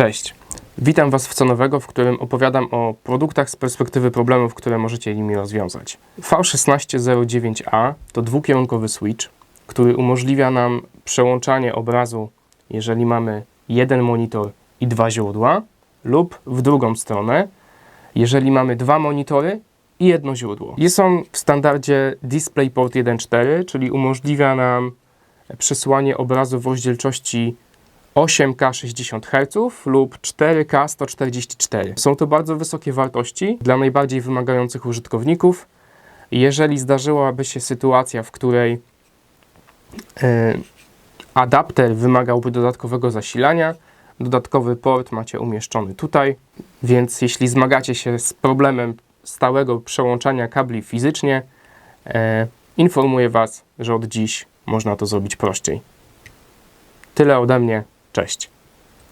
Cześć. Witam Was w co nowego, w którym opowiadam o produktach z perspektywy problemów, które możecie nimi rozwiązać. V1609A to dwukierunkowy switch, który umożliwia nam przełączanie obrazu, jeżeli mamy jeden monitor i dwa źródła, lub w drugą stronę, jeżeli mamy dwa monitory i jedno źródło. Jest on w standardzie DisplayPort 1.4, czyli umożliwia nam przesłanie obrazu w rozdzielczości 8K 60 Hz lub 4K 144. Są to bardzo wysokie wartości dla najbardziej wymagających użytkowników. Jeżeli zdarzyłaby się sytuacja, w której e, adapter wymagałby dodatkowego zasilania, dodatkowy port macie umieszczony tutaj, więc jeśli zmagacie się z problemem stałego przełączania kabli fizycznie, e, informuję Was, że od dziś można to zrobić prościej. Tyle ode mnie. Cześć.